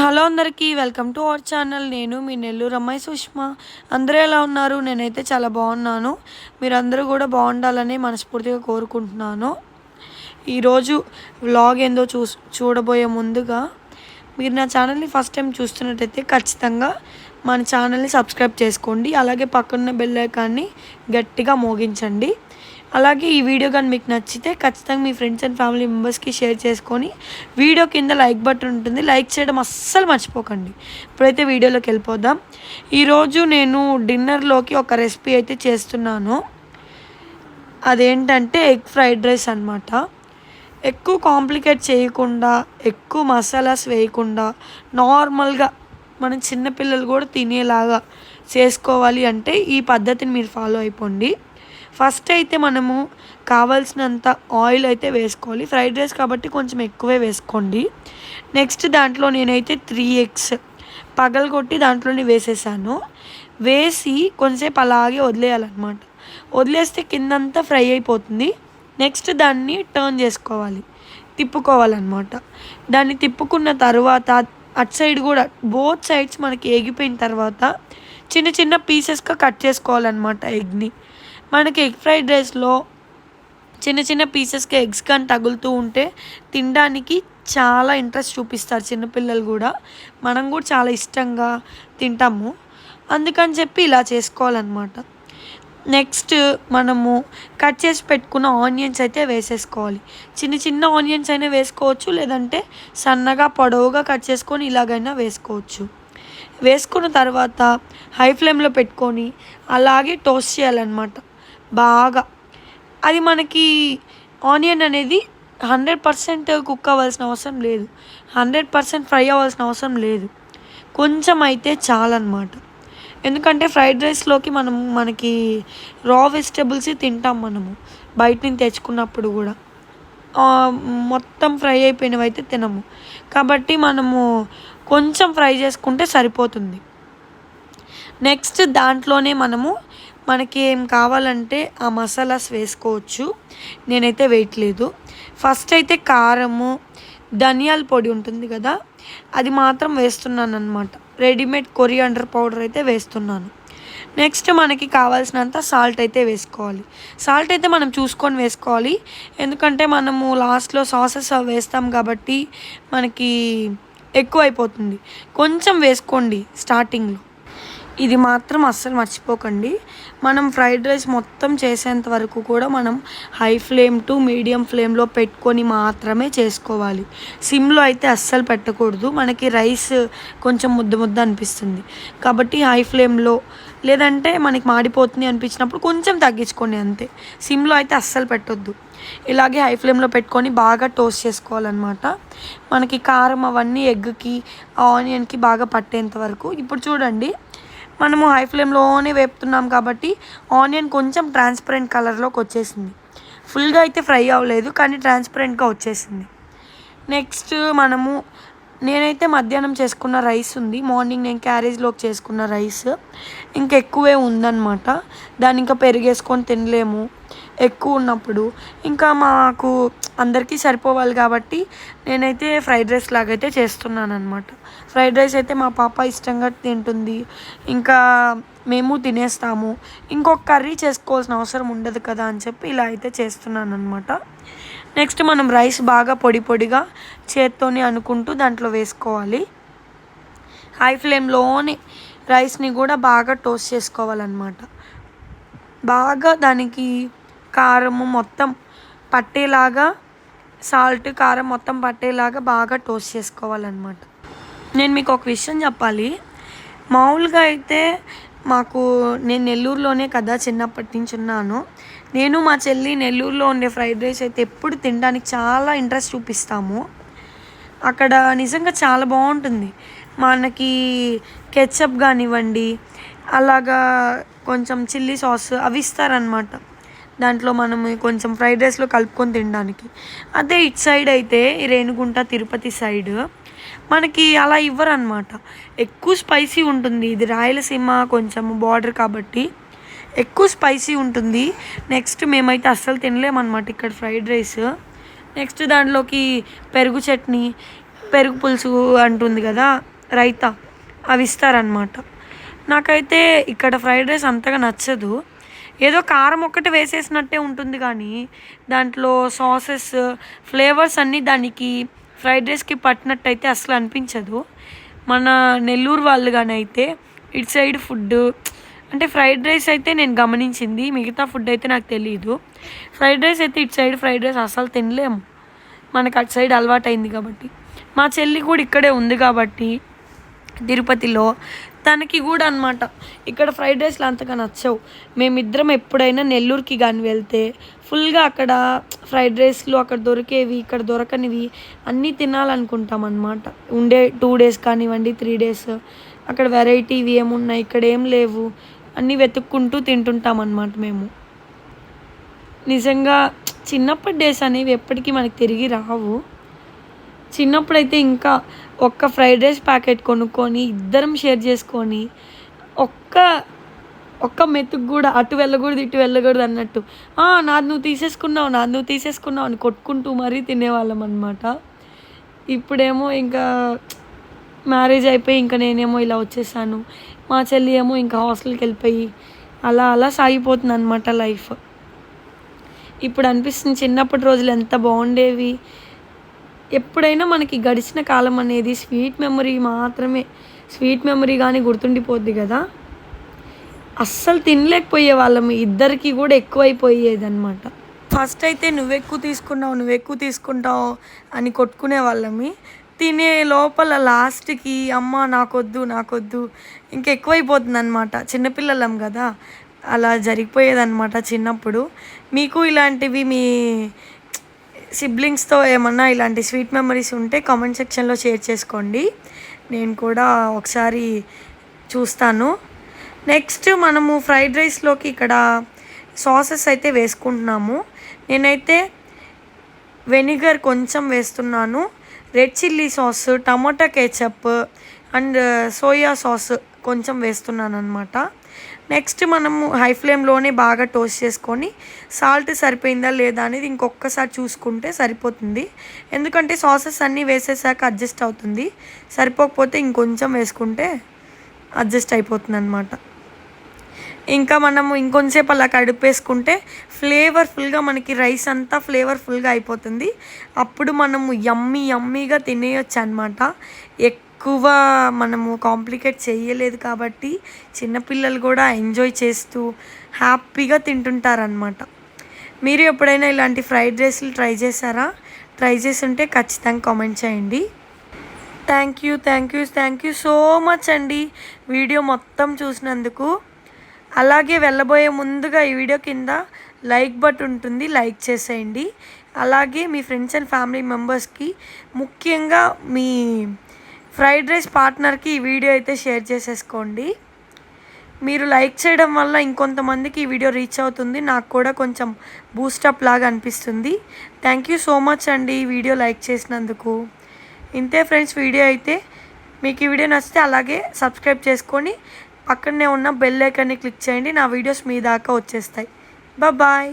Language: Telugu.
హలో అందరికీ వెల్కమ్ టు అవర్ ఛానల్. నేను మీ నెల్లూరు అమ్మాయి సుష్మా. అందరూ ఎలా ఉన్నారు? నేనైతే చాలా బాగున్నాను. మీరందరూ కూడా బాగుండాలని మనస్ఫూర్తిగా కోరుకుంటున్నాను. ఈరోజు వ్లాగ్ ఏందో చూ చూడబోయే ముందుగా మీరు నా ఛానల్ని ఫస్ట్ టైం చూస్తున్నట్టయితే ఖచ్చితంగా మన ఛానల్ని సబ్స్క్రైబ్ చేసుకోండి. అలాగే పక్కన బెల్ ఐకాన్ని గట్టిగా మోగించండి. అలాగే ఈ వీడియో కానీ మీకు నచ్చితే ఖచ్చితంగా మీ ఫ్రెండ్స్ అండ్ ఫ్యామిలీ మెంబర్స్కి షేర్ చేసుకొని వీడియో కింద లైక్ బటన్ ఉంటుంది. లైక్ చేయడం అస్సలు మర్చిపోకండి. ఇప్పుడైతే వీడియోలోకి వెళ్ళిపోదాం. ఈరోజు నేను డిన్నర్లోకి ఒక రెసిపీ అయితే చేస్తున్నాను. అదేంటంటే ఎగ్ ఫ్రైడ్ రైస్ అనమాట ఎక్కువ కాంప్లికేట్ చేయకుండా ఎక్కువ మసాలాస్ వేయకుండా నార్మల్గా మన చిన్నపిల్లలు కూడా తినేలాగా చేసుకోవాలి అంటే ఈ పద్ధతిని మీరు ఫాలో అయిపోండి. ఫస్ట్ అయితే మనము కావాల్సినంత ఆయిల్ అయితే వేసుకోవాలి. ఫ్రైడ్ రైస్ కాబట్టి కొంచెం ఎక్కువే వేసుకోండి. నెక్స్ట్ దాంట్లో నేనైతే త్రీ ఎగ్స్ పగలగొట్టి దాంట్లోనే వేసేసాను. వేసి కొంచెంసేపు అలాగే వదిలేయాలన్నమాట. వదిలేస్తే కిందంతా ఫ్రై అయిపోతుంది. నెక్స్ట్ దాన్ని టర్న్ చేసుకోవాలి. తిప్పుకోవాలన్నమాట. దాన్ని తిప్పుకున్న తర్వాత అటు సైడ్ కూడా బోత్ సైడ్స్ మనకి ఎగిపోయిన తర్వాత చిన్న చిన్న పీసెస్గా కట్ చేసుకోవాలన్నమాట ఎగ్ని. మనకి ఎగ్ ఫ్రైడ్ రైస్లో చిన్న చిన్న పీసెస్కి ఎగ్స్ కానీ తగులుతూ ఉంటే తినడానికి చాలా ఇంట్రెస్ట్ చూపిస్తారు చిన్నపిల్లలు కూడా. మనం కూడా చాలా ఇష్టంగా తింటాము. అందుకని చెప్పి ఇలా చేసుకోవాలన్నమాట. నెక్స్ట్ మనము కట్ చేసి పెట్టుకున్న ఆనియన్స్ అయితే వేసేసుకోవాలి. చిన్న చిన్న ఆనియన్స్ అయినా వేసుకోవచ్చు లేదంటే సన్నగా పొడవుగా కట్ చేసుకొని ఇలాగైనా వేసుకోవచ్చు. వేసుకున్న తర్వాత హై ఫ్లేమ్లో పెట్టుకొని అలాగే టోస్ట్ చేయాలన్నమాట. బాగా. అది మనకి ఆనియన్ అనేది హండ్రెడ్ పర్సెంట్ కుక్ అవ్వాల్సిన అవసరం లేదు. హండ్రెడ్ పర్సెంట్ ఫ్రై అవ్వాల్సిన అవసరం లేదు. కొంచెం అయితే చాలన్నమాట. ఎందుకంటే ఫ్రైడ్ రైస్లోకి మనం మనకి రా వెజిటబుల్స్ తింటాం మనము. బయట నుంచి తెచ్చుకున్నప్పుడు కూడా. మొత్తం ఫ్రై అయిపోయినవి అయితే తినము. కాబట్టి మనము కొంచెం ఫ్రై చేసుకుంటే సరిపోతుంది. నెక్స్ట్ దాంట్లోనే మనము మనకి ఏం కావాలంటే ఆ మసాలాస్ వేసుకోవచ్చు. నేనైతే వేయట్లేదు ఫస్ట్ అయితే కారము ధనియాల పొడి ఉంటుంది కదా అది మాత్రం వేస్తున్నాను అనమాట రెడీమేడ్ కొరియాండర్ పౌడర్ అయితే వేస్తున్నాను. నెక్స్ట్ మనకి కావాల్సినంత సాల్ట్ అయితే వేసుకోవాలి. సాల్ట్ అయితే మనం చూసుకొని వేసుకోవాలి. ఎందుకంటే మనము లాస్ట్లో సాసెస్ వేస్తాం కాబట్టి మనకి ఎక్కువ అయిపోతుంది కొంచెం వేసుకోండి స్టార్టింగ్లో ఇది మాత్రం అస్సలు మర్చిపోకండి. మనం ఫ్రైడ్ రైస్ మొత్తం చేసేంత వరకు కూడా మనం హై ఫ్లేమ్ టు మీడియం ఫ్లేమ్లో పెట్టుకొని మాత్రమే చేసుకోవాలి. సిమ్లో అయితే అస్సలు పెట్టకూడదు. మనకి రైస్ కొంచెం ముద్ద ముద్ద అనిపిస్తుంది. కాబట్టి హై ఫ్లేమ్లో లేదంటే మనకి మాడిపోతుంది అనిపించినప్పుడు కొంచెం తగ్గించుకోండి అంతే. సిమ్లో అయితే అస్సలు పెట్టొద్దు. ఇలాగే హై ఫ్లేమ్లో పెట్టుకొని బాగా టోస్ట్ చేసుకోవాలన్నమాట. మనకి కారం అవన్నీ ఎగ్కి ఆనియన్కి బాగా పట్టేంత వరకు. ఇప్పుడు చూడండి మనము హై ఫ్లేమ్లోనే వేపుతున్నాం కాబట్టి ఆనియన్ కొంచెం ట్రాన్స్పరెంట్ కలర్లోకి వచ్చేసింది. ఫుల్గా అయితే ఫ్రై అవ్వలేదు కానీ ట్రాన్స్పరెంట్గా వచ్చేసింది. నెక్స్ట్ మనము నేనైతే మధ్యాహ్నం చేసుకున్న రైస్ ఉంది. మార్నింగ్ నేను క్యారేజ్లోకి చేసుకున్న రైస్ ఇంకా ఎక్కువే ఉందన్నమాట. దాన్ని ఇంకా పెరిగేసుకొని తినలేము ఎక్కువ ఉన్నప్పుడు. ఇంకా మాకు అందరికీ సరిపోవాలి కాబట్టి నేనైతే ఫ్రైడ్ రైస్ లాగైతే చేస్తున్నాను అనమాట ఫ్రైడ్ రైస్ అయితే మా పాప ఇష్టంగా తింటుంది. ఇంకా మేము తినేస్తాము. ఇంకొక కర్రీ చేసుకోవాల్సిన అవసరం ఉండదు కదా అని చెప్పి ఇలా అయితే చేస్తున్నాను అనమాట నెక్స్ట్ మనం రైస్ బాగా పొడి పొడిగా చేత్తోని అనుకుంటూ దాంట్లో వేసుకోవాలి. హై ఫ్లేమ్లోనే రైస్ని కూడా బాగా టోస్ట్ చేసుకోవాలన్నమాట. బాగా దానికి కారము మొత్తం పట్టేలాగా సాల్ట్ కారం మొత్తం పట్టేలాగా బాగా టోస్ట్ చేసుకోవాలన్నమాట. నేను మీకు ఒక విషయం చెప్పాలి. మామూలుగా అయితే మాకు నేను నెల్లూరులోనే కదా చిన్నప్పటి నుంచి ఉన్నాను. నేను మా చెల్లి నెల్లూరులో ఉండే ఫ్రైడ్ రైస్ అయితే ఎప్పుడు తినడానికి చాలా ఇంట్రెస్ట్ చూపిస్తాము. అక్కడ నిజంగా చాలా బాగుంటుంది. మనకి కెచప్ కానివ్వండి అలాగా కొంచెం చిల్లీ సాస్ అవి ఇస్తారనమాట దాంట్లో మనం కొంచెం ఫ్రైడ్ రైస్లో కలుపుకొని తినడానికి. అదే ఇటు సైడ్ అయితే రేణుగుంట తిరుపతి సైడ్ మనకి అలా ఇవ్వరు అనమాట ఎక్కువ స్పైసీ ఉంటుంది. ఇది రాయలసీమ కొంచెం బార్డర్ కాబట్టి ఎక్కువ స్పైసీ ఉంటుంది. నెక్స్ట్ మేమైతే అస్సలు తినలేమన్నమాట ఇక్కడ ఫ్రైడ్ రైస్ నెక్స్ట్ దాంట్లోకి పెరుగు చట్నీ పెరుగు పులుసు అంటుంది కదా రైతా అవి ఇస్తారనమాట నాకైతే ఇక్కడ ఫ్రైడ్ రైస్ అంతగా నచ్చదు. ఏదో కారం ఒక్కటి వేసేసినట్టే ఉంటుంది కానీ దాంట్లో సాసెస్ ఫ్లేవర్స్ అన్నీ దానికి ఫ్రైడ్ రైస్కి పట్టినట్టయితే అసలు అనిపించదు. మన నెల్లూరు వాళ్ళు కానీ అయితే ఇటు సైడ్ ఫుడ్ అంటే ఫ్రైడ్ రైస్ అయితే నేను గమనించింది మిగతా ఫుడ్ అయితే నాకు తెలియదు ఫ్రైడ్ రైస్ అయితే ఇటు సైడ్ ఫ్రైడ్ రైస్ అసలు తినలేము మనకు అటు సైడ్ అలవాటు అయింది కాబట్టి. మా చెల్లి కూడా ఇక్కడే ఉంది కాబట్టి తిరుపతిలో తనకి కూడా అనమాట ఇక్కడ ఫ్రైడ్ రైస్లు అంతగా నచ్చవు. మేమిద్దరం ఎప్పుడైనా నెల్లూరుకి కానీ వెళ్తే ఫుల్గా అక్కడ ఫ్రైడ్ రైస్లు అక్కడ దొరికేవి ఇక్కడ దొరకనివి అన్నీ తినాలనుకుంటాం అనమాట ఉండే టూ డేస్ కానివ్వండి త్రీ డేస్. అక్కడ వెరైటీవి ఏమున్నాయి ఇక్కడ ఏం లేవు. అన్నీ వెతుక్కుంటూ తింటుంటాం అనమాట మేము. నిజంగా చిన్నప్పటి డేస్ అనేవి ఎప్పటికీ మనకి తిరిగి రావు. చిన్నప్పుడైతే ఇంకా ఒక్క ఫ్రైడ్ రైస్ ప్యాకెట్ కొనుక్కొని ఇద్దరం షేర్ చేసుకొని ఒక్క ఒక్క మెతుకు కూడా అటు వెళ్ళకూడదు ఇటు వెళ్ళకూడదు అన్నట్టు. నాది నువ్వు తీసేసుకున్నావు నాది నువ్వు తీసేసుకున్నావు అని కొట్టుకుంటూ మరీ తినేవాళ్ళం అనమాట ఇప్పుడేమో ఇంకా మ్యారేజ్ అయిపోయి ఇంకా నేనేమో ఇలా వచ్చేసాను. మా చెల్లి ఏమో ఇంకా హాస్టల్కి వెళ్ళిపోయి అలా అలా సాగిపోతుంది అనమాట లైఫ్. ఇప్పుడు అనిపిస్తుంది చిన్నప్పటి రోజులు ఎంత బాగుండేవి. ఎప్పుడైనా మనకి గడిచిన కాలం అనేది స్వీట్ మెమరీ మాత్రమే. స్వీట్ మెమరీ కానీ గుర్తుండిపోద్ది కదా. అస్సలు తినలేకపోయే వాళ్ళం ఇద్దరికి కూడా ఎక్కువైపోయేది అనమాట ఫస్ట్ అయితే నువ్వు ఎక్కువ తీసుకున్నావు నువ్వు ఎక్కువ తీసుకుంటావు అని కొట్టుకునే వాళ్ళమి తినే లోపల లాస్ట్కి అమ్మ నాకొద్దు నాకొద్దు ఇంకెక్కువైపోతుంది అనమాట చిన్నపిల్లలం కదా. అలా జరిగిపోయేదన్నమాట చిన్నప్పుడు. మీకు ఇలాంటివి మీ సిబ్లింగ్స్తో ఏమన్నా ఇలాంటి స్వీట్ మెమరీస్ ఉంటే కామెంట్ సెక్షన్లో షేర్ చేసుకోండి. నేను కూడా ఒకసారి చూస్తాను. నెక్స్ట్ మనము ఫ్రైడ్ రైస్లోకి ఇక్కడ సాసెస్ అయితే వేసుకుంటున్నాము. నేనైతే వెనిగర్ కొంచెం వేస్తున్నాను. Red chilli sauce tomato ketchup and soya sauce కొంచెం వేస్తున్నాను అనమాట నెక్స్ట్ మనము హై ఫ్లేమ్లోనే బాగా టోస్ట్ చేసుకొని సాల్ట్ సరిపోయిందా లేదా అనేది ఇంకొకసారి చూసుకుంటే సరిపోతుంది. ఎందుకంటే సాసెస్ అన్నీ వేసేసాక అడ్జస్ట్ అవుతుంది. సరిపోకపోతే ఇంకొంచెం వేసుకుంటే అడ్జస్ట్ అయిపోతుంది అనమాట ఇంకా మనము ఇంకొంచెంసేపు అలా కడిపేసుకుంటే ఫ్లేవర్ఫుల్గా మనకి రైస్ అంతా ఫ్లేవర్ఫుల్గా అయిపోతుంది. అప్పుడు మనము యమ్మీ యమ్మీగా తినేయొచ్చు అనమాట ఎక్కువ మనము కాంప్లికేట్ చేయలేదు కాబట్టి చిన్నపిల్లలు కూడా ఎంజాయ్ చేస్తూ హ్యాపీగా తింటుంటారనమాట మీరు ఎప్పుడైనా ఇలాంటి ఫ్రైడ్ రైస్లు ట్రై చేశారా? ట్రై చేసి ఉంటే ఖచ్చితంగా కామెంట్ చేయండి. Thank you thank you thank you so much అండి. వీడియో మొత్తం చూసినందుకు. అలాగే వెళ్ళబోయే ముందుగా ఈ వీడియో కింద లైక్ బట్ ఉంటుంది లైక్ చేసేయండి. అలాగే మీ ఫ్రెండ్స్ అండ్ ఫ్యామిలీ మెంబర్స్కి ముఖ్యంగా మీ ఫ్రైడ్ రైస్ పార్ట్నర్కి ఈ వీడియో అయితే షేర్ చేసేసుకోండి. మీరు లైక్ చేయడం వల్ల ఇంకొంతమందికి ఈ వీడియో రీచ్ అవుతుంది. నాకు కూడా కొంచెం బూస్టప్ లాగా అనిపిస్తుంది. థ్యాంక్ యూ సో మచ్ అండి ఈ వీడియో లైక్ చేసినందుకు. ఇంతే ఫ్రెండ్స్ వీడియో అయితే మీకు ఈ వీడియో నచ్చితే అలాగే సబ్స్క్రైబ్ చేసుకొని పక్కనే ఉన్న బెల్ ఐకాన్ని క్లిక్ చేయండి. నా వీడియోస్ మీ దాకా వచ్చేస్తాయి. బాయ్.